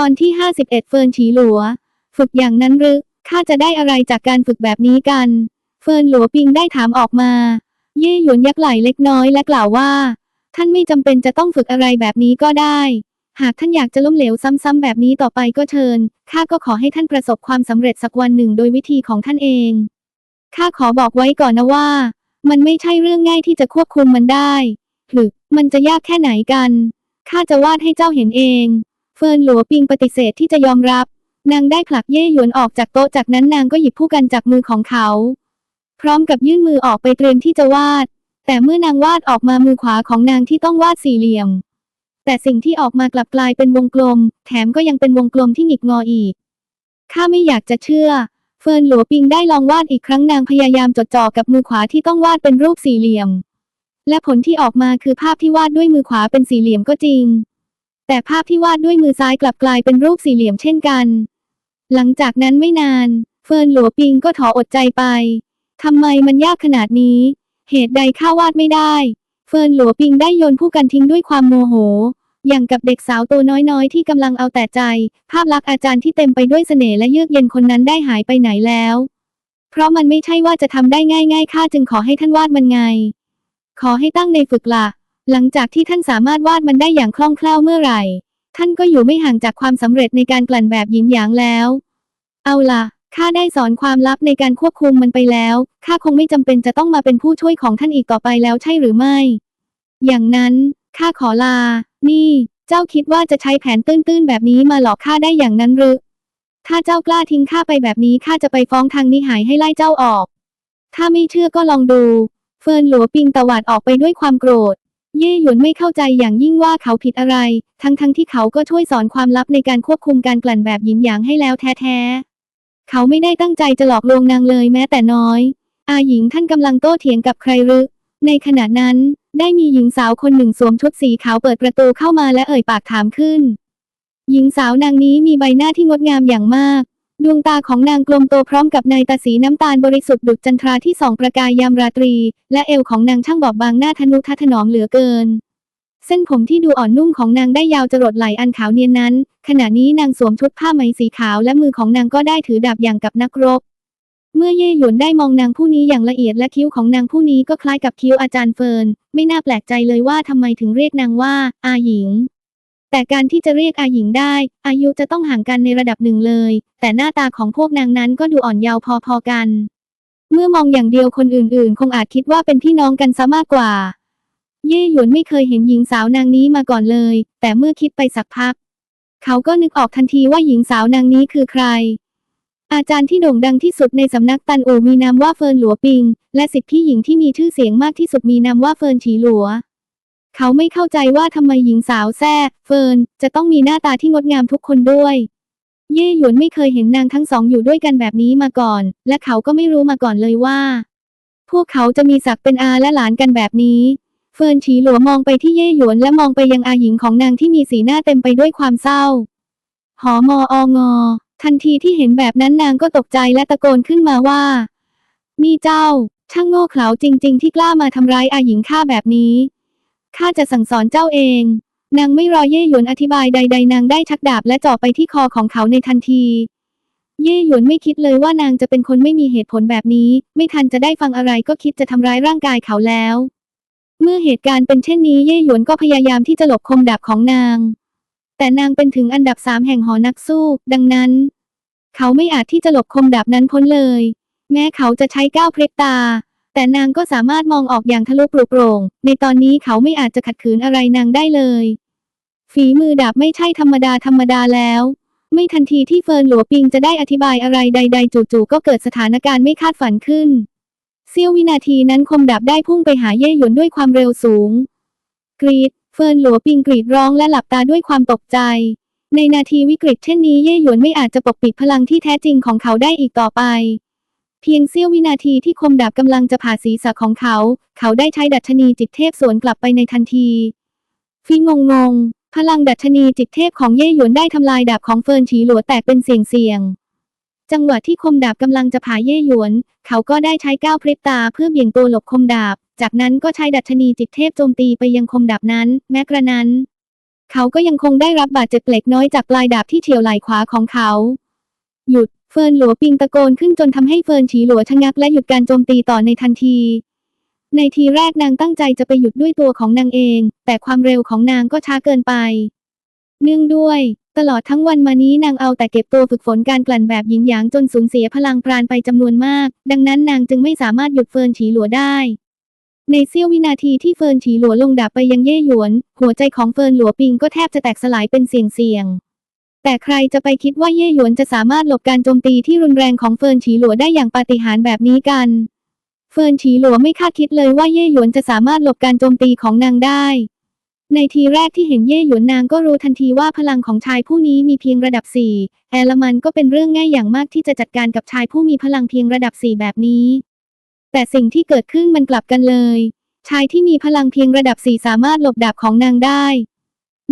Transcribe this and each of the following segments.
ตอนที่ 51 เฟิร์นฉีหลัว ฝึกอย่างนั้นหรือข้าจะได้อะไรจากการฝึกแบบนี้กัน เฟิร์นหลัวปิงได้ถามออกมา เย่หยวนยักไหลเล็กน้อยและกล่าวว่า ท่านไม่จำเป็นจะต้องฝึกอะไรแบบนี้ก็ได้ หากท่านอยากจะล้มเหลวซ้ำๆแบบนี้ต่อไปก็เชิญข้าก็ขอให้ท่านประสบความสำเร็จสักวันหนึ่งโดยวิธีของท่านเองข้าขอบอกไว้ก่อนนะว่า มันไม่ใช่เรื่องง่ายที่จะควบคุมมันได้ หรือมันจะยากแค่ไหนกันข้าจะวาดให้เจ้าเห็นเอง เฟิร์นหลัวปิงปฏิเสธที่จะยอมรับ นางได้ผลักเย่หยวนออกจากโต๊ะจากนั้นนางก็หยิบผู้กันจากมือของเขา พร้อมกับยื่นมือออกไปเตรียมที่จะวาด แต่เมื่อนางวาดออกมามือขวาของนางที่ต้องวาดสี่เหลี่ยม แต่สิ่งที่ออกมากลับกลายเป็นวงกลม แถมก็ยังเป็นวงกลมที่หงิกงออีกข้าไม่อยากจะเชื่อ เฟิร์นหลัวปิงได้ลองวาดอีกครั้งนางพยายามจดจ่อกับมือขวาที่ต้องวาดเป็นรูปสี่เหลี่ยม และผลที่ออกมาคือภาพที่วาดด้วยมือขวาเป็นสี่เหลี่ยมก็จริง แต่ภาพที่วาดด้วยมือซ้ายกลับกลายเป็นรูปสี่เหลี่ยมเช่นกัน หลังจากนั้นไม่นาน เฟิร์นหลัวปิงก็ถออดใจไปทำไมมันยากขนาดนี้ เหตุใดข้าวาดไม่ได้ เฟิร์นหลัวปิงได้โยนผู้กันทิ้งด้วยความโมโห อย่างกับเด็กสาวตัวน้อยๆ ที่กำลังเอาแต่ใจ ภาพลักษณ์อาจารย์ที่เต็มไปด้วยเสน่ห์และเยือกเย็นคนนั้นได้หายไปไหนแล้ว เพราะมันไม่ใช่ว่าจะทำได้ง่ายๆข้าจึงขอให้ท่านวาดมันไง ขอให้ตั้งในฝึกละ หลังจากที่ท่านสามารถวาดมันได้อย่างคล่องแคล่วเมื่อไหร่ ท่านก็อยู่ไม่ห่างจากความสำเร็จในการกลั่นแบบหยินหยางแล้ว เอาล่ะข้าได้สอนความลับในการควบคุมมันไปแล้วข้าคงไม่จำเป็นจะต้องมาเป็นผู้ช่วยของท่านอีกต่อไปแล้วใช่หรือไม่ อย่างนั้นข้าขอลา นี่ เจ้าคิดว่าจะใช้แผนตื้นๆแบบนี้มาหลอกข้าได้อย่างนั้นหรือถ้าเจ้ากล้าทิ้งข้าไปแบบนี้ข้าจะไปฟ้องทางนิหายให้ไล่เจ้าออก ถ้าไม่เชื่อก็ลองดู เฟิร์นหลัวปิงตวาดออกไปด้วยความโกรธ เย่หยวนไม่เข้าใจอย่างยิ่งว่าเขาผิดอะไร ทั้งๆทที่เขาก็ช่วยสอนความลับในการควบคุมการกลั่นแบบหยินหยางให้แล้วแท้ๆ เขาไม่ได้ตั้งใจจะหลอกลวงนางเลยแม้แต่น้อย อาหญิงท่านกำลังโต้เถียงกับใครหรือในขณะนั้นได้มีหญิงสาวคนหนึ่งสวมชุดสีขาวเปิดประตูเข้ามาและเอ่ยปากถามขึ้น หญิงสาวนางนี้มีใบหน้าที่งดงามอย่างมาก ดวงตาของนางกลมโตพร้อมกับในตาสีน้ำตาลบริสุทธิ์ดุจจันทราที่ส่องประกายยามราตรี และเอวของนางช่างบอบบางหน้าทะนุทะถนอมเหลือเกิน เส้นผมที่ดูอ่อนนุ่มของนางได้ยาวจรดไหลอันขาวเนียนนั้น ขณะนี้นางสวมชุดผ้าไหมสีขาวและมือของนางก็ได้ถือดาบอย่างกับนักรบ เมื่อเย่หยวนได้มองนางผู้นี้อย่างละเอียดและคิ้วของนางผู้นี้ก็คล้ายกับคิ้วอาจารย์เฟิร์น ไม่น่าแปลกใจเลยว่าทำไมถึงเรียกนางว่าอาหญิง แต่การที่จะเรียกอาหญิงได้ อายุจะต้องห่างกันในระดับหนึ่งเลย แต่หน้าตาของพวกนางนั้นก็ดูอ่อนเยาว์พอๆกัน เมื่อมองอย่างเดียวคนอื่นๆ คงอาจคิดว่าเป็นพี่น้องกันซะมากกว่า เย่หยวนไม่เคยเห็นหญิงสาวนางนี้มาก่อนเลย แต่เมื่อคิดไปสักพัก เขาก็นึกออกทันทีว่าหญิงสาวนางนี้คือใคร อาจารย์ที่โด่งดังที่สุดในสำนักตันอูมีนามว่าเฟิร์นหลัวปิง และสิทธิพี่หญิงที่มีชื่อเสียงมากที่สุดมีนามว่าเฟิร์นฉีหลัว เขาไม่เข้าใจว่าทำไมหญิงสาวแซ่เฟิร์นจะต้องมีหน้าตาที่งดงามทุกคนด้วย เย่หยวนไม่เคยเห็นนางทั้งสองอยู่ด้วยกันแบบนี้มาก่อน และเขาก็ไม่รู้มาก่อนเลยว่า พวกเขาจะมีศักดิ์เป็นอาและหลานกันแบบนี้ เฟิร์นฉีหลัวมองไปที่เย่หยวนและมองไปยังอาหญิงของนางที่มีสีหน้าเต็มไปด้วยความเศร้า หอมอองอ ทันทีที่เห็นแบบนั้นนางก็ตกใจและตะโกนขึ้นมาว่านี่เจ้าช่างโง่เขลาจริง ๆ ที่กล้ามาทำร้ายอาหญิงข้าแบบนี้ ข้าจะสั่งสอนเจ้าเอง นางไม่รอเย่หยวนอธิบายใด ๆ นางได้ชักดาบและจ่อไปที่คอของเขาในทันที เย่หยวนไม่คิดเลยว่านางจะเป็นคนไม่มีเหตุผลแบบนี้ ไม่ทันจะได้ฟังอะไรก็คิดจะทำร้ายร่างกายเขาแล้ว เมื่อเหตุการณ์เป็นเช่นนี้เย่หยวนก็พยายามที่จะหลบคมดาบของนาง แต่นางเป็นถึงอันดับสามแห่งหอนักสู้ ดังนั้น เขาไม่อาจที่จะหลบคมดาบนั้นพ้นเลย แม้เขาจะใช้ก้าวเพลกตา แต่นางก็สามารถมองออกอย่างทะลุปลุโปร่ง ในตอนนี้เขาไม่อาจจะขัดขืนอะไรนางได้เลย ฝีมือดาบไม่ใช่ธรรมดาธรรมดาแล้ว ไม่ทันทีที่เฟิร์นหลัวปิงจะได้อธิบายอะไรใด ๆ จู่ๆก็เกิดสถานการณ์ไม่คาดฝันขึ้นเสี้ยววินาทีนั้นคมดาบได้พุ่งไปหาเย่หยวนด้วยความเร็วสูง กรีด เฟิร์นหลัวปิงกรีดร้องและหลับตาด้วยความตกใจ ในนาทีวิกฤตเช่นนี้เย่หยวนไม่อาจจะปกปิดพลังที่แท้จริงของเขาได้อีกต่อไป พียงเสี้ยววินาทีที่คมดาบกำลังจะผ่าศีรษะของเขา เขาได้ใช้ดัชนีจิตเทพสวนกลับไปในทันทีฟีงงงๆพลังดัชนีจิตเทพของเย่หยวนได้ทำลายดาบของเฟิร์นฉีหลัวแตกเป็นเสียงๆจังหวะที่คมดาบกำลังจะผ่าเย่หยวน เขาก็ได้ใช้ก้าวพริบตาเพื่อเบี่ยงตัวหลบคมดาบ จากนั้นก็ใช้ดัชนีจิตเทพโจมตีไปยังคมดาบนั้น แม้กระนั้น เขาก็ยังคงได้รับบาดเจ็บเล็กน้อยจากปลายดาบที่เฉียวไหล่ขวาของเขา หยุด ฟิร์นหลัวปิงตะโกนขึ้นจนทำให้เฟิร์นฉีหลัวชะงักและหยุดการโจมตีต่อในทันที ในทีแรกนางตั้งใจจะไปหยุดด้วยตัวของนางเอง แต่ความเร็วของนางก็ช้าเกินไป เนื่องด้วย ตลอดทั้งวันมานี้นางเอาแต่เก็บตัวฝึกฝนการกลั่นแบบหยินหยางจนสูญเสียพลังปราณไปจำนวนมาก ดังนั้นนางจึงไม่สามารถหยุดเฟิร์นฉีหลัวได้ในเสี้ยววินาทีที่เฟิร์นฉีหลัวลงดาบไปยังเย่หยวน หัวใจของเฟิร์นหลัวปิงก็แทบจะแตกสลายเป็นเสียงเสียง แต่ใครจะไปคิดว่าเย่หยวนจะสามารถหลบการโจมตีที่รุนแรงของเฟิร์นฉีหลัวได้อย่างปาฏิหาริย์แบบนี้กัน เฟิร์นฉีหลัวไม่คาดคิดเลยว่าเย่หยวนจะสามารถหลบการโจมตีของนางได้ ในทีแรกที่เห็นเย่หยวนนางก็รู้ทันทีว่าพลังของชายผู้นี้มีเพียงระดับสี่แอลมันก็เป็นเรื่องง่ายอย่างมากที่จะจัดการกับชายผู้มีพลังเพียงระดับสี่แบบนี้ แต่สิ่งที่เกิดขึ้นมันกลับกันเลย ชายที่มีพลังเพียงระดับสี่สามารถหลบดาบของนางได้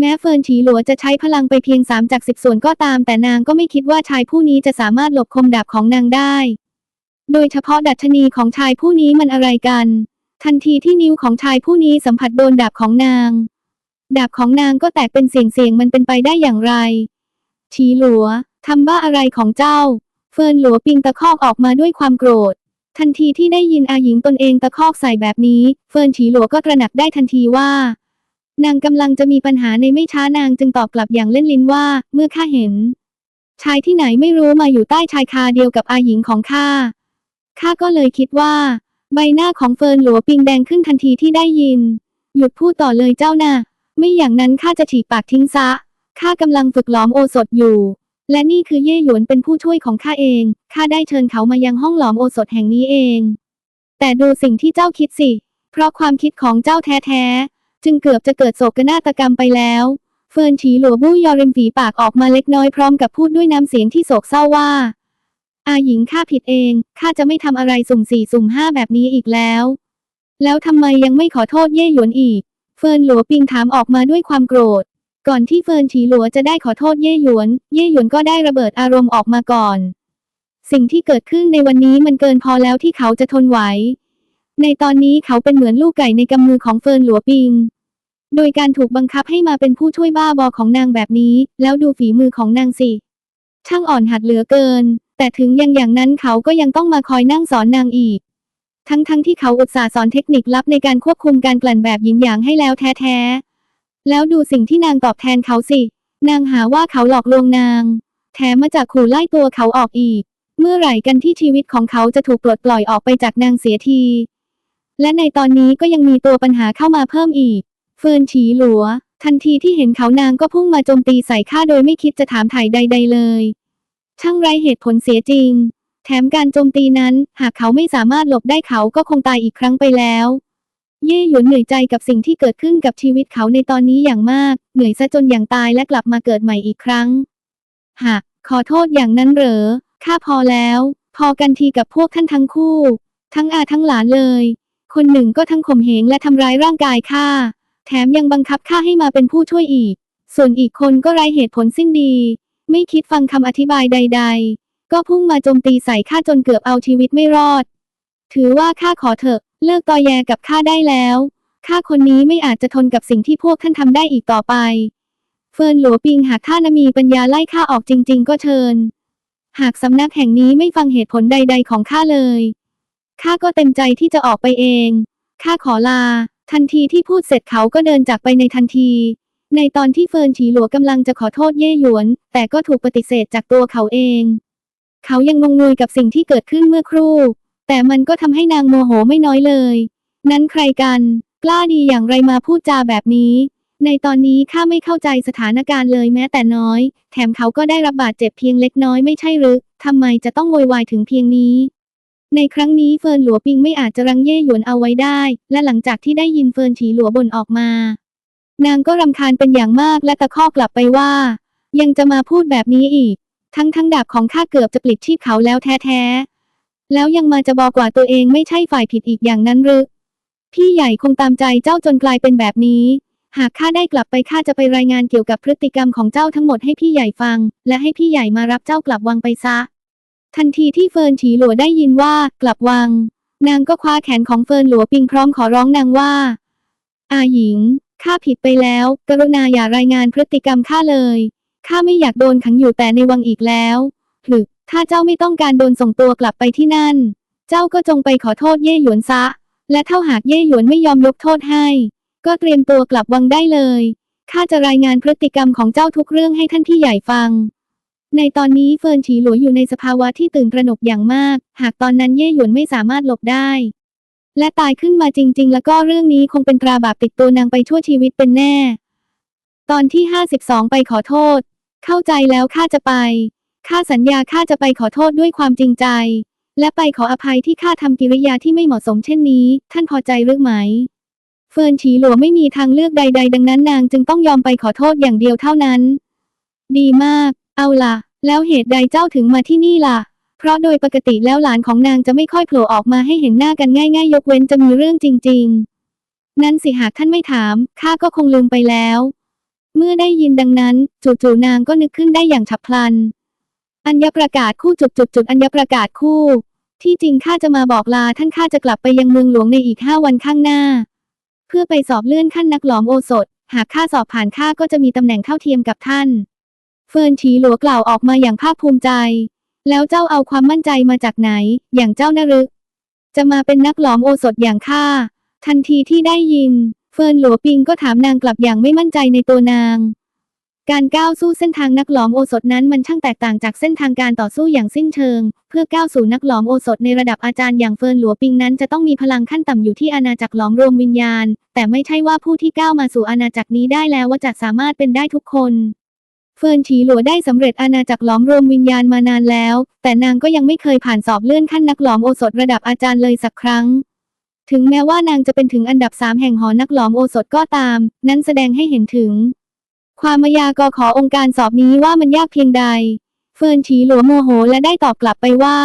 แม้เฟิร์นฉีหลัวจะใช้พลังไปเพียงสามจากสิบส่วนก็ตาม แต่นางก็ไม่คิดว่าชายผู้นี้จะสามารถหลบคมดาบของนางได้ โดยเฉพาะดัชนีของชายผู้นี้มันอะไรกัน ทันทีที่นิ้วของชายผู้นี้สัมผัสโดนดาบของนาง ดาบของนางก็แตกเป็นเสียงๆมันเป็นไปได้อย่างไร ฉีหลัวทำบ้าอะไรของเจ้า เฟิร์นหลัวปิงตะคอกออกมาด้วยความโกรธ ทันทีที่ได้ยินอาหญิงตนเองตะคอกใส่แบบนี้ เฟิร์นฉีหลัวก็ตระหนักได้ทันทีว่า นางกำลังจะมีปัญหาในไม่ช้านางจึงตอบกลับอย่างเล่นลิ้นว่า เมื่อข้าเห็น ชายที่ไหนไม่รู้มาอยู่ใต้ชายคาเดียวกับอาหญิงของข้าข้าก็เลยคิดว่า ใบหน้าของเฟิร์นหลัวปิงแดงขึ้นทันทีที่ได้ยิน หยุดพูดต่อเลยเจ้านะ่ะ ไม่อย่างนั้นข้าจะฉีกปากทิ้งซะข้ากำลังฝึกหลอมโอสถอยู่ และนี่คือเย่หยวนเป็นผู้ช่วยของข้าเองข้าได้เชิญเขามายังห้องหลอมโอสถแห่งนี้เอง แต่ดูสิ่งที่เจ้าคิดสิ เพราะความคิดของเจ้าแท้ๆ จึงเกือบจะเกิดโศกนาฏกรรมไปแล้ว เฟิร์นฉีหลัวบู้ยอริมฝีปากออกมาเล็กน้อยพร้อมกับพูดด้วยน้ำเสียงที่โศกเศร้าว่า อาหญิงข้าผิดเอง ข้าจะไม่ทำอะไรสุ่มสี่สุ่มห้าแบบนี้อีกแล้ว แล้วทำไมยังไม่ขอโทษเย่หยวนอีก เฟิร์นหลัวปิงถามออกมาด้วยความโกรธ ก่อนที่เฟิร์นฉีหลัวจะได้ขอโทษเย่หยวน เย่หยวนก็ได้ระเบิดอารมณ์ออกมาก่อน สิ่งที่เกิดขึ้นในวันนี้มันเกินพอแล้วที่เขาจะทนไหว ในตอนนี้เขาเป็นเหมือนลูกไก่ในกำมือของเฟิร์นหลัวปิง โดยการถูกบังคับให้มาเป็นผู้ช่วยบ้าบอของนางแบบนี้ แล้วดูฝีมือของนางสิ ช่างอ่อนหัดเหลือเกิน แต่ถึงยังอย่างนั้นเขาก็ยังต้องมาคอยนั่งสอนนางอีก ทั้งๆทที่เขาอุตส่าห์สอนเทคนิคลับในการควบคุมการกลั่นแบบหยินหยางให้แล้วแท้ๆ แล้วดูสิ่งที่นางตอบแทนเขาสิ นางหาว่าเขาหลอกลวงนาง แถมมาจากขู่ไล่ตัวเขาออกอีก เมื่อไหร่กันที่ชีวิตของเขาจะถูกปลดปล่อยออกไปจากนางเสียที และในตอนนี้ก็ยังมีตัวปัญหาเข้ามาเพิ่มอีก เฟิร์นฉีหลัว ทันทีที่เห็นเขานางก็พุ่งมาโจมตีใส่ข้าโดยไม่คิดจะถามไถ่ใด ๆ เลย ช่างไรเหตุผลเสียจริง แถมการโจมตีนั้นหากเขาไม่สามารถหลบได้เขาก็คงตายอีกครั้งไปแล้ว เย่หยวนเหนื่อยใจกับสิ่งที่เกิดขึ้นกับชีวิตเขาในตอนนี้อย่างมาก เหนื่อยซะจนอย่างตายและกลับมาเกิดใหม่อีกครั้งหากขอโทษอย่างนั้นเหรอข้าพอแล้ว พอกันทีกับพวกท่านทั้งคู่ ทั้งอาทั้งหลานเลย คนหนึ่งก็ทั้งข่มเหงและทำร้ายร่างกายข้า แถมยังบังคับข้าให้มาเป็นผู้ช่วยอีก ส่วนอีกคนก็ไร้เหตุผลสิ้นดี ไม่คิดฟังคำอธิบายใด ๆ ก็พุ่งมาโจมตีใส่ข้าจนเกือบเอาชีวิตไม่รอด ถือว่าข้าขอเถอะ เลิกตอแยกับข้าได้แล้ว ข้าคนนี้ไม่อาจจะทนกับสิ่งที่พวกท่านทำได้อีกต่อไป เฟินหลัวปิงหากข้านมีปัญญาไล่ข้าออกจริง ๆ ก็เชิญ หากสำนักแห่งนี้ไม่ฟังเหตุผลใด ๆ ของข้าเลย ข้าก็เต็มใจที่จะออกไปเอง ข้าขอลา ทันทีที่พูดเสร็จเขาก็เดินจากไปในทันที ในตอนที่เฟิร์นฉีหลัวกำลังจะขอโทษเย่หยวน แต่ก็ถูกปฏิเสธจากตัวเขาเอง เขายังงงงวยกับสิ่งที่เกิดขึ้นเมื่อครู่ แต่มันก็ทำให้นางโมโหไม่น้อยเลย นั้นใครกัน กล้าดีอย่างไรมาพูดจาแบบนี้ ในตอนนี้ข้าไม่เข้าใจสถานการณ์เลยแม้แต่น้อย แถมเขาก็ได้รับบาดเจ็บเพียงเล็กน้อยไม่ใช่หรือทำไมจะต้องโวยวายถึงเพียงนี้ ในครั้งนี้เฟิร์นหลัวปิงไม่อาจจะรังเย่หยวนเอาไว้ได้ และหลังจากที่ได้ยินเฟิร์นฉีหลัวบ่นออกมา นางก็รำคาญเป็นอย่างมากและตะคอกกลับไปว่า ยังจะมาพูดแบบนี้อีก ทั้งทั้งดาบของข้าเกือบจะปลิดชีพเขาแล้วแท้ๆ แล้วยังมาจะบอกว่าตัวเองไม่ใช่ฝ่ายผิดอีกอย่างนั้นหรือพี่ใหญ่คงตามใจเจ้าจนกลายเป็นแบบนี้ หากข้าได้กลับไปข้าจะไปรายงานเกี่ยวกับพฤติกรรมของเจ้าทั้งหมดให้พี่ใหญ่ฟัง และให้พี่ใหญ่มารับเจ้ากลับวังไปซะ ทันทีที่เฟิร์นฉีหลัวได้ยินว่ากลับวัง นางก็คว้าแขนของเฟิร์นหลัวปิงพร้อมขอร้องนางว่า อาหญิง ข้าผิดไปแล้ว กรุณาอย่ารายงานพฤติกรรมข้าเลย ข้าไม่อยากโดนขังอยู่แต่ในวังอีกแล้วหรือถ้าเจ้าไม่ต้องการโดนส่งตัวกลับไปที่นั่น เจ้าก็จงไปขอโทษเย่หยวนซะ และถ้าหากเย่หยวนไม่ยอมยกโทษให้ ก็เตรียมตัวกลับวังได้เลย ข้าจะรายงานพฤติกรรมของเจ้าทุกเรื่องให้ท่านพี่ใหญ่ฟัง ในตอนนี้เฟิร์นฉีหลัวอยู่ในสภาวะที่ตื่นตระหนกอย่างมาก หากตอนนั้นเย่หยวนไม่สามารถหลบได้ และตายขึ้นมาจริง ๆ แล้วก็เรื่องนี้คงเป็นตราบาปติดตัวนางไปชั่วชีวิตเป็นแน่ ตอนที่ 52 ไปขอโทษ เข้าใจแล้วข้าจะไป ข้าสัญญาข้าจะไปขอโทษด้วยความจริงใจ และไปขออภัยที่ข้าทำกิริยาที่ไม่เหมาะสมเช่นนี้ ท่านพอใจหรือไหม เฟิร์นฉีหลัวไม่มีทางเลือกใด ๆ ดังนั้นนางจึงต้องยอมไปขอโทษอย่างเดียวเท่านั้น ดีมาก เอาล่ะ แล้วเหตุใดเจ้าถึงมาที่นี่ล่ะ เพราะโดยปกติแล้วหลานของนางจะไม่ค่อยโผล่ออกมาให้เห็นหน้ากันง่ายๆ ยกเว้นจะมีเรื่องจริง ๆ นั่นสิหากท่านไม่ถาม ข้าก็คงลืมไปแล้ว เมื่อได้ยินดังนั้น จู่ๆนางก็นึกขึ้นได้อย่างฉับพลัน อัญญประกาศคู่จุดจุดจุดอัญญประกาศคู่ ที่จริงข้าจะมาบอกลาท่านข้าจะกลับไปยังเมืองหลวงในอีกห้าวันข้างหน้า เพื่อไปสอบเลื่อนขั้นนักหลอมโอสถ หากข้าสอบผ่านข้าก็จะมีตำแหน่งเท่าเทียมกับท่าน เฟิร์นฉีหลัวกล่าวออกมาอย่างภาคภูมิใจ แล้วเจ้าเอาความมั่นใจมาจากไหน อย่างเจ้านรึจะมาเป็นนักหลอมโอสถอย่างข้า ทันทีที่ได้ยิน เฟิร์นหลัวปิงก็ถามนางกลับอย่างไม่มั่นใจในตัวนาง การก้าวสู้เส้นทางนักหลอมโอสถนั้นมันช่างแตกต่างจากเส้นทางการต่อสู้อย่างสิ้นเชิง เพื่อก้าวสู่นักหลอมโอสถในระดับอาจารย์อย่างเฟิร์นหลัวปิงนั้นจะต้องมีพลังขั้นต่ำอยู่ที่อาณาจักรหลอมรวมวิญญาณ แต่ไม่ใช่ว่าผู้ที่ก้าวมาสู่อาณาจักรนี้ได้แล้วว่าจะสามารถเป็นได้ทุกคน เฟิร์นฉีหลัวได้สำเร็จอาณาจักรหลอมรวมวิญญาณมานานแล้ว แต่นางก็ยังไม่เคยผ่านสอบเลื่อนขั้นนักหลอมโอสถระดับอาจารย์เลยสักครั้ง ถึงแม้ว่านางจะเป็นถึงอันดับสามแห่งหอนักหลอมโอสถก็ตาม นั้นแสดงให้เห็นถึง ความมายากอขอองค์การสอบนี้ว่ามันยากเพียงใด เฟิร์นฉีหลัวโมโหและได้ตอบกลับไปว่า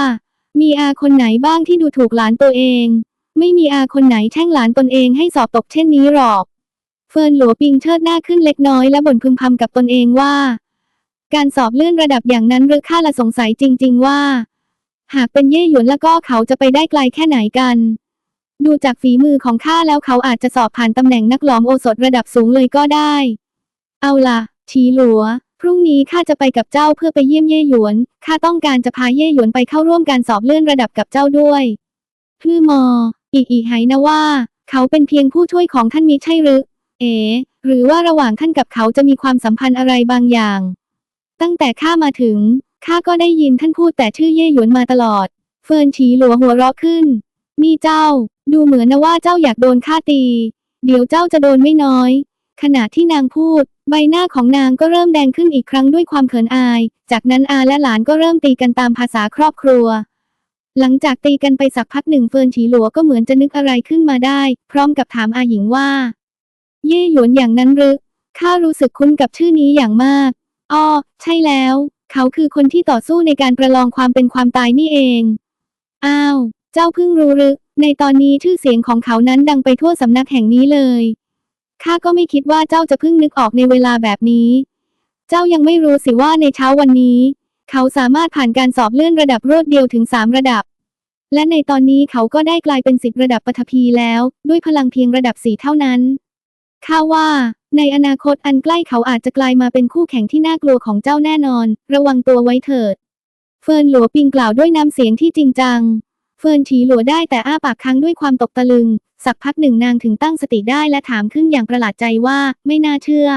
มีอาคนไหนบ้างที่ดูถูกหลานตัวเอง ไม่มีอาคนไหนแช่งหลานตนเองให้สอบตกเช่นนี้หรอก เฟิร์นหลัวปิงเชิดหน้าขึ้นเล็กน้อยและบ่นพึมพำกับตนเองว่า การสอบเลื่อนระดับอย่างนั้นหรือข้าละสงสัยจริง ๆ ว่า หากเป็นเย่หยวนแล้วก็เขาจะไปได้ไกลแค่ไหนกัน ดูจากฝีมือของข้าแล้วเขาอาจจะสอบผ่านตำแหน่งนักหลอมโอสถระดับสูงเลยก็ได้ เอาล่ะชีหลัว พรุ่งนี้ข้าจะไปกับเจ้าเพื่อไปเยี่ยมเย่หยวนข้าต้องการจะพาเย่หยวนไปเข้าร่วมการสอบเลื่อนระดับกับเจ้าด้วยพื่อมอ อีกอีไหนะว่า เขาเป็นเพียงผู้ช่วยของท่านมิใช่หรือ เอ๋หรือว่าระหว่างท่านกับเขาจะมีความสัมพันธ์อะไรบางอย่าง ตั้งแต่ข้ามาถึง ข้าก็ได้ยินท่านพูดแต่ชื่อเย่หยวนมาตลอด เฟิร์นฉีหลัวหัวเราะขึ้น นี่เจ้า ดูเหมือนนะว่าเจ้าอยากโดนข้าตี เดี๋ยวเจ้าจะโดนไม่น้อย ขณะที่นางพูด ใบหน้าของนางก็เริ่มแดงขึ้นอีกครั้งด้วยความเขินอาย จากนั้นอาและหลานก็เริ่มตีกันตามภาษาครอบครัวหลังจากตีกันไปสักพักหนึ่งเฟิร์นฉีหลัวก็เหมือนจะนึกอะไรขึ้นมาได้ พร้อมกับถามอาหญิงว่า เย่หยวนอย่างนั้นหรือข้ารู้สึกคุ้นกับชื่อนี้อย่างมาก อ้อ ใช่แล้ว เขาคือคนที่ต่อสู้ในการประลองความเป็นความตายนี่เอง อ้าว เจ้าเพิ่งรู้หรือ ในตอนนี้ชื่อเสียงของเขานั้นดังไปทั่วสำนักแห่งนี้เลย ข้าก็ไม่คิดว่าเจ้าจะเพิ่งนึกออกในเวลาแบบนี้ เจ้ายังไม่รู้สิว่าในเช้าวันนี้ เขาสามารถผ่านการสอบเลื่อนระดับรวดเดียวถึงสามระดับ และในตอนนี้เขาก็ได้กลายเป็นสิทธิ์ระดับปฐพีแล้ว ด้วยพลังเพียงระดับสี่เท่านั้น ข้าว่า ในอนาคตอันใกล้เขาอาจจะกลายมาเป็นคู่แข่งที่น่ากลัวของเจ้าแน่นอน ระวังตัวไว้เถิด เฟิร์นหลัวปิงกล่าวด้วยน้ำเสียงที่จริงจัง เฟิร์นฉีหลัวได้แต่อ้าปากค้างด้วยความตกตะลึง สักพักหนึ่งนางถึงตั้งสติได้และถามขึ้นอย่างประหลาดใจว่าไม่น่าเชื่อ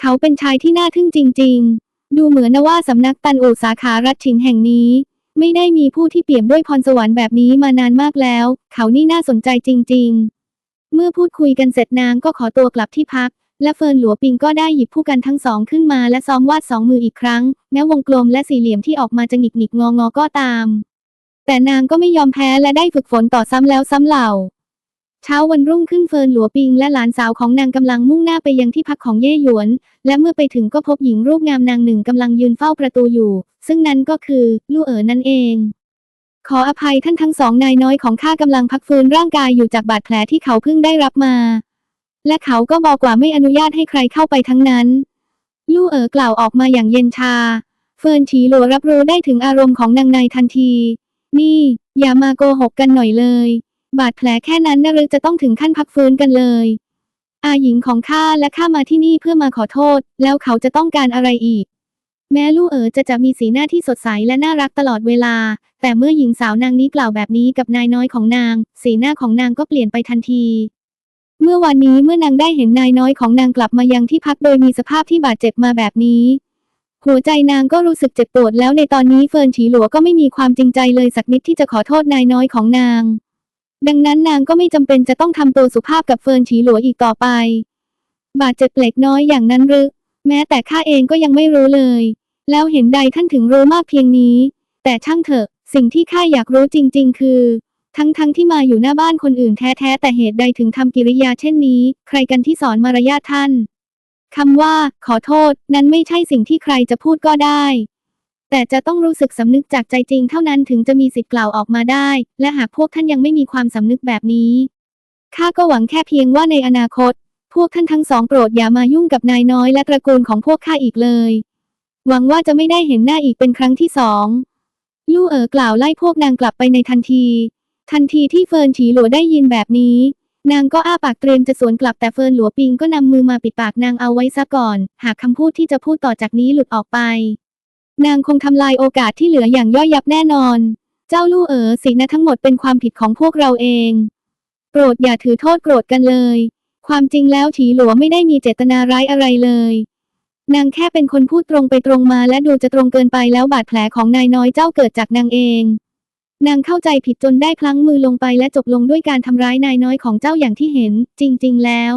เขาเป็นชายที่น่าทึ่งจริง ๆ ดูเหมือนว่าสำนักตันอูสาขารัชชินแห่งนี้ไม่ได้มีผู้ที่เปี่ยมด้วยพรสวรรค์แบบนี้มานานมากแล้ว เขานี่น่าสนใจจริง ๆ เมื่อพูดคุยกันเสร็จนางก็ขอตัวกลับที่พัก และเฟิร์นหลัวปิงก็ได้หยิบผู้กันทั้งสองขึ้นมาและซ้อมวาดสองมืออีกครั้ง แม้วงกลมและสี่เหลี่ยมที่ออกมาจะหงิกหงิกงองอก็ตาม แต่นางก็ไม่ยอมแพ้และได้ฝึกฝนต่อซ้ำแล้วซ้ำเหล่า เช้าวันรุ่งขึ้นเฟิร์นหลัวปิงและหลานสาวของนางกำลังมุ่งหน้าไปยังที่พักของเย่หยวน และเมื่อไปถึงก็พบหญิงรูปงามนางหนึ่งกำลังยืนเฝ้าประตูอยู่ ซึ่งนั้นก็คือลู่เอ๋อนั่นเอง ขออภัยท่านทั้งสองนายน้อยของข้ากำลังพักฟื้นร่างกายอยู่จากบาดแผลที่เขาเพิ่งได้รับมา และเขาก็บอกว่าไม่อนุญาตให้ใครเข้าไปทั้งนั้น ลู่เอ๋อกล่าวออกมาอย่างเย็นชา เฟินฉีหลัวรับรู้ได้ถึงอารมณ์ของนางนายทันที นี่ อย่ามาโกหกกันหน่อยเลย บาดแผลแค่นั้นนะหรือจะต้องถึงขั้นพักฟื้นกันเลย อาหญิงของข้าและข้ามาที่นี่เพื่อมาขอโทษ แล้วเขาจะต้องการอะไรอีก แม้ลู่เอ๋อจะจะมีสีหน้าที่สดใสและน่ารักตลอดเวลา แต่เมื่อหญิงสาวนางนี้กล่าวแบบนี้กับนายน้อยของนาง สีหน้าของนางก็เปลี่ยนไปทันที เมื่อวันนี้เมื่อนางได้เห็นนายน้อยของนางกลับมายังที่พักโดยมีสภาพที่บาดเจ็บมาแบบนี้ หัวใจนางก็รู้สึกเจ็บปวดแล้วในตอนนี้เฟิร์นฉีหลัวก็ไม่มีความจริงใจเลยสักนิดที่จะขอโทษนายน้อยของนาง ดังนั้นนางก็ไม่จำเป็นจะต้องทำตัวสุภาพกับเฟิร์นฉีหลัวอีกต่อไป บาดเจ็บเล็กน้อยอย่างนั้นหรือ แม้แต่ข้าเองก็ยังไม่รู้เลย แล้วเห็นใดท่านถึงรู้มากเพียงนี้ แต่ช่างเถอะ สิ่งที่ข้าอยากรู้จริง ๆ คือ ทั้งๆทที่มาอยู่หน้าบ้านคนอื่นแท้ๆแต่เหตุใดถึงทำกิริยาเช่นนี้ ใครกันที่สอนมารยาทท่านคำว่า ขอโทษ นั้นไม่ใช่สิ่งที่ใครจะพูดก็ได้ แต่จะต้องรู้สึกสำนึกจากใจจริงเท่านั้นถึงจะมีสิทธิ์กล่าวออกมาได้ และหากพวกท่านยังไม่มีความสำนึกแบบนี้ข้าก็หวังแค่เพียงว่าในอนาคต พวกท่านทั้งสองโปรดอย่ามายุ่งกับนายน้อยและตระกูลของพวกข้าอีกเลย หวังว่าจะไม่ได้เห็นหน้าอีกเป็นครั้งที่สอง ลู่เอ๋อกล่าวไล่พวกนางกลับไปในทันที ทันทีที่เฟิร์นฉีหลัวได้ยินแบบนี้ นางก็อ้าปากเตรียมจะสวนกลับแต่เฟิร์นหลัวปิงก็นำมือมาปิดปากนางเอาไว้ซะก่อน หากคำพูดที่จะพูดต่อจากนี้หลุดออกไป นางคงทำลายโอกาสที่เหลืออย่างย่อยยับแน่นอน เจ้าลู่เอ๋อสินะทั้งหมดเป็นความผิดของพวกเราเอง โปรดอย่าถือโทษโกรธกันเลย ความจริงแล้วถีหลัวไม่ได้มีเจตนาร้ายอะไรเลย นางแค่เป็นคนพูดตรงไปตรงมาและดูจะตรงเกินไปแล้วบาดแผลของนายน้อยเจ้าเกิดจากนางเอง นางเข้าใจผิดจนได้พลั้งมือลงไปและจบลงด้วยการทำร้ายนายน้อยของเจ้าอย่างที่เห็น จริง ๆ แล้ว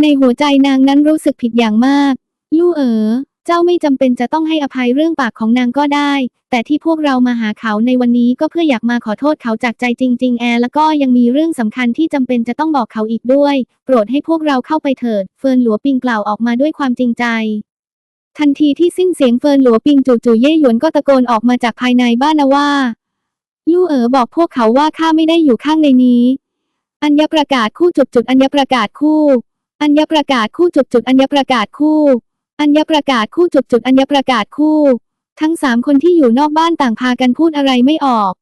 ในหัวใจนางนั้นรู้สึกผิดอย่างมาก ลู่เอ๋อ เจ้าไม่จำเป็นจะต้องให้อภัยเรื่องปากของนางก็ได้ แต่ที่พวกเรามาหาเขาในวันนี้ก็เพื่ออยากมาขอโทษเขาจากใจจริง ๆ แอร์แล้วก็ยังมีเรื่องสำคัญที่จำเป็นจะต้องบอกเขาอีกด้วย โปรดให้พวกเราเข้าไปเถิด เฟิร์นหลัวปิงกล่าวออกมาด้วยความจริงใจ ทันทีที่สิ้นเสียงเฟิร์นหลัวปิงจู่ๆเย่หยวนก็ตะโกนออกมาจากภายในบ้านนะว่า ลู่เอ๋อบอกพวกเขาว่าข้าไม่ได้อยู่ข้างในนี้ อัญญประกาศคู่จุดจุดอัญญประกาศคู่ อัญญประกาศคู่จุดจุดอัญญประกาศคู่ อัญญประกาศคู่จุดจุดอัญญประกาศคู่ ทั้งสามคนที่อยู่นอกบ้านต่างพากันพูดอะไรไม่ออก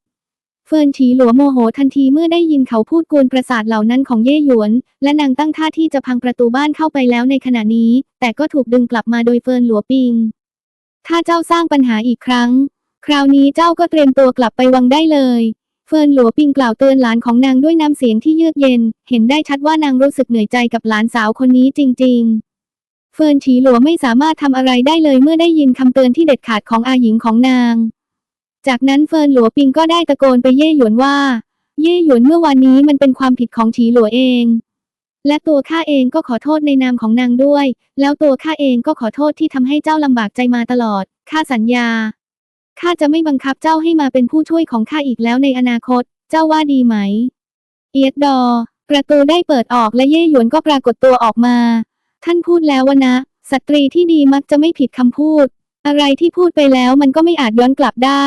เฟิร์นฉีหลัวโมโหทันทีเมื่อได้ยินเขาพูดกวนประสาทเหล่านั้นของเย่หยวน และนางตั้งท่าที่จะพังประตูบ้านเข้าไปแล้วในขณะนี้ แต่ก็ถูกดึงกลับมาโดยเฟิร์นหลัวปิง ถ้าเจ้าสร้างปัญหาอีกครั้ง คราวนี้เจ้าก็เตรียมตัวกลับไปวังได้เลยเฟิร์นหลัวปิงกล่าวเตือนหลานของนางด้วยน้ำเสียงที่เยือกเย็น เห็นได้ชัดว่านางรู้สึกเหนื่อยใจกับหลานสาวคนนี้จริง ๆ ฟิร์นฉีหลัวไม่สามารถทำอะไรได้เลยเมื่อได้ยินคำเตือนที่เด็ดขาดของอาหญิงของนาง จากนั้นเฟิร์นหลัวปิงก็ได้ตะโกนไปเย่หยวนว่า เย่หยวนเมื่อวานนี้มันเป็นความผิดของฉีหลัวเอง และตัวข้าเองก็ขอโทษในนามของนางด้วย แล้วตัวข้าเองก็ขอโทษที่ทำให้เจ้าลำบากใจมาตลอดข้าสัญญาข้าจะไม่บังคับเจ้าให้มาเป็นผู้ช่วยของข้าอีกแล้วในอนาคต เจ้าว่าดีไหม เอียดดอ ประตูได้เปิดออกและเย่หยวนก็ปรากฏตัวออกมา ท่านพูดแล้ววะนะ สตรีที่ดีมักจะไม่ผิดคำพูด อะไรที่พูดไปแล้วมันก็ไม่อาจย้อนกลับได้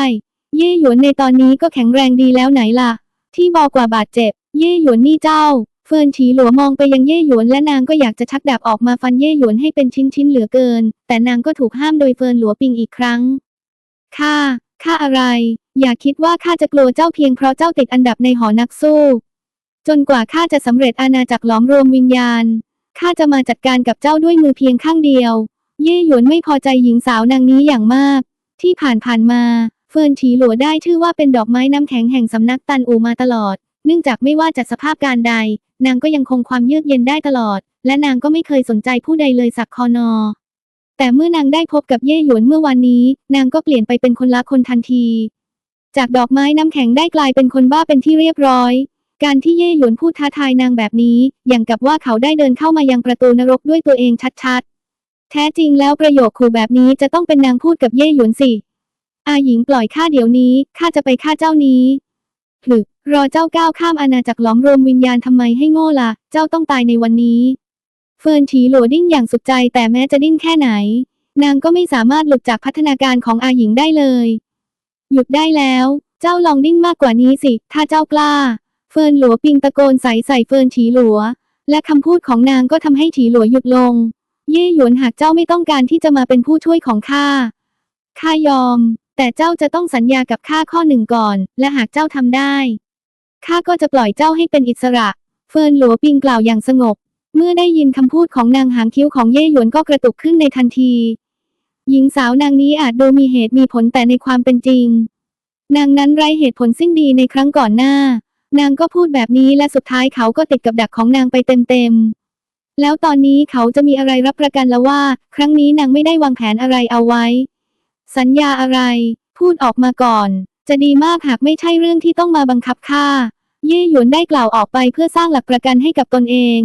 เย่หยวนในตอนนี้ก็แข็งแรงดีแล้วไหนล่ะ ที่บอกกว่าบาดเจ็บ เย่หยวนนี่เจ้า เฟิร์นฉีหลัวมองไปยังเย่หยวนและนางก็อยากจะชักดาบออกมาฟันเย่หยวนให้เป็นชิ้นๆเหลือเกิน แต่นางก็ถูกห้ามโดยเฟิร์นหลัวปิงอีกครั้งข้าข้าอะไร อย่าคิดว่าข้าจะกลัวเจ้าเพียงเพราะเจ้าติดอันดับในหอนักสู้ จนกว่าข้าจะสำเร็จอาณาจักรหลอมรวมวิญญาณ ข้าจะมาจัดการกับเจ้าด้วยมือเพียงข้างเดียว เย่หยวนไม่พอใจหญิงสาวนางนี้อย่างมาก ที่ผ่านผ่านๆมา เฟิร์นฉีหลัวได้ชื่อว่าเป็นดอกไม้น้ำแข็งแห่งสำนักตันอูมาตลอด เนื่องจากไม่ว่าจะสภาพการใด นางก็ยังคงความเยือกเย็นได้ตลอด และนางก็ไม่เคยสนใจผู้ใดเลยสักคอนอ แต่เมื่อนางได้พบกับเย่หยวนเมื่อวันนี้ นางก็เปลี่ยนไปเป็นคนละคนทันที จากดอกไม้น้ำแข็งได้กลายเป็นคนบ้าเป็นที่เรียบร้อย การที่เย่หยวนพูดท้าทายนางแบบนี้ อย่างกับว่าเขาได้เดินเข้ามายังประตูนรกด้วยตัวเองชัดๆ แท้จริงแล้วประโยคขู่แบบนี้จะต้องเป็นนางพูดกับเย่หยวนสิ อาหญิงปล่อยข้าเดี๋ยวนี้ ข้าจะไปฆ่าเจ้านี้หรือรอเจ้าก้าวข้ามอาณาจักรหลอมรวมวิญญาณทำไมให้โง่ล่ะ เจ้าต้องตายในวันนี้ เฟิร์นฉีหลัวดิ้นอย่างสุดใจแต่แม้จะดิ้นแค่ไหน นางก็ไม่สามารถหลุดจากพัฒนาการของอาหญิงได้เลย หยุดได้แล้ว เจ้าลองดิ้นมากกว่านี้สิ ถ้าเจ้ากล้า เฟิร์นหลัวปิงตะโกนใส่ใส่เฟิร์นฉีหลัว และคำพูดของนางก็ทำให้ฉีหลัวหยุดลง เย่หยวนหากเจ้าไม่ต้องการที่จะมาเป็นผู้ช่วยของข้าข้ายอม แต่เจ้าจะต้องสัญญากับข้าข้อหนึ่งก่อน และหากเจ้าทำได้ข้าก็จะปล่อยเจ้าให้เป็นอิสระ เฟิร์นหลัวปิงกล่าวอย่างสงบ เมื่อได้ยินคำพูดของนางหางคิ้วของเย่หยวนก็กระตุกขึ้นในทันที หญิงสาวนางนี้อาจดูมีเหตุมีผลแต่ในความเป็นจริง นางนั้นไร้เหตุผลสิ้นดีในครั้งก่อนหน้า นางก็พูดแบบนี้และสุดท้ายเขาก็ติดกับดักของนางไปเต็มๆ แล้วตอนนี้เขาจะมีอะไรรับประกันแล้วว่า ครั้งนี้นางไม่ได้วางแผนอะไรเอาไว้ สัญญาอะไร พูดออกมาก่อน จะดีมากหากไม่ใช่เรื่องที่ต้องมาบังคับฆ่าเย่หยวนได้กล่าวออกไปเพื่อสร้างหลักประกันให้กับตนเอง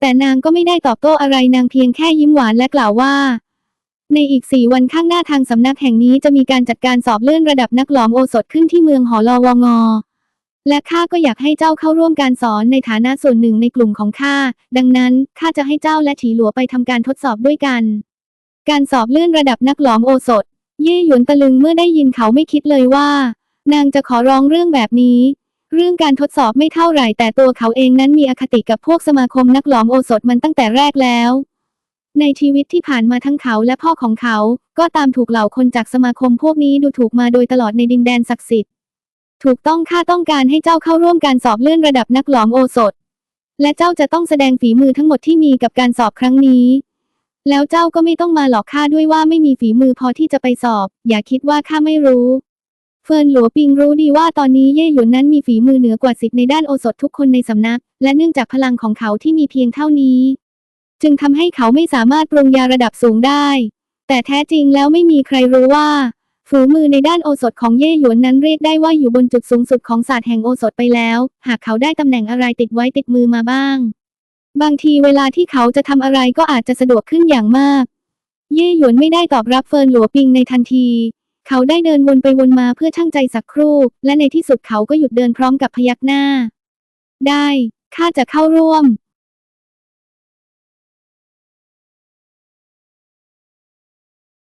แต่นางก็ไม่ได้ตอบโต้อะไรนางเพียงแค่ยิ้มหวานและกล่าวว่า ในอีกสี่วันข้างหน้าทางสำนักแห่งนี้จะมีการจัดการสอบเลื่อนระดับนักหลอมโอสถขึ้นที่เมืองหอลอวงอ และข้าก็อยากให้เจ้าเข้าร่วมการสอนในฐานะส่วนหนึ่งในกลุ่มของข้า ดังนั้นข้าจะให้เจ้าและฉีหลัวไปทำการทดสอบด้วยกัน การสอบเลื่อนระดับนักหลอมโอสถ เย่หยวนตะลึงเมื่อได้ยินเขาไม่คิดเลยว่า นางจะขอร้องเรื่องแบบนี้ เรื่องการทดสอบไม่เท่าไหร่แต่ตัวเขาเองนั้นมีอคติกับพวกสมาคมนักหลอมโอสถมันตั้งแต่แรกแล้ว ในชีวิตที่ผ่านมาทั้งเขาและพ่อของเขา ก็ตามถูกเหล่าคนจากสมาคมพวกนี้ดูถูกมาโดยตลอดในดินแดนศักดิ์สิทธิ์ ถูกต้องข้าต้องการให้เจ้าเข้าร่วมการสอบเลื่อนระดับนักหลอมโอสถ และเจ้าจะต้องแสดงฝีมือทั้งหมดที่มีกับการสอบครั้งนี้ แล้วเจ้าก็ไม่ต้องมาหลอกข้าด้วยว่าไม่มีฝีมือพอที่จะไปสอบ อย่าคิดว่าข้าไม่รู้เฟิร์นหลัวปิงรู้ดีว่าตอนนี้เย่หยวนนั้นมีฝีมือเหนือกว่าสิทธิ์ในด้านโอสถทุกคนในสำนัก และเนื่องจากพลังของเขาที่มีเพียงเท่านี้ จึงทำให้เขาไม่สามารถปรุงยาระดับสูงได้ แต่แท้จริงแล้วไม่มีใครรู้ว่า ฝีมือในด้านโอสถของเย่หยวนนั้นเรียกได้ว่าอยู่บนจุดสูงสุดของศาสตร์แห่งโอสถไปแล้ว หากเขาได้ตำแหน่งอะไรติดไว้ติดมือมาบ้าง บางทีเวลาที่เขาจะทำอะไรก็อาจจะสะดวกขึ้นอย่างมาก เย่หยวนไม่ได้ตอบรับเฟิร์นหลัวปิงในทันที เขาได้เดินวนไปวนมาเพื่อชั่งใจสักครู่ และในที่สุดเขาก็หยุดเดินพร้อมกับพยักหน้า ได้ข้าจะเข้าร่วม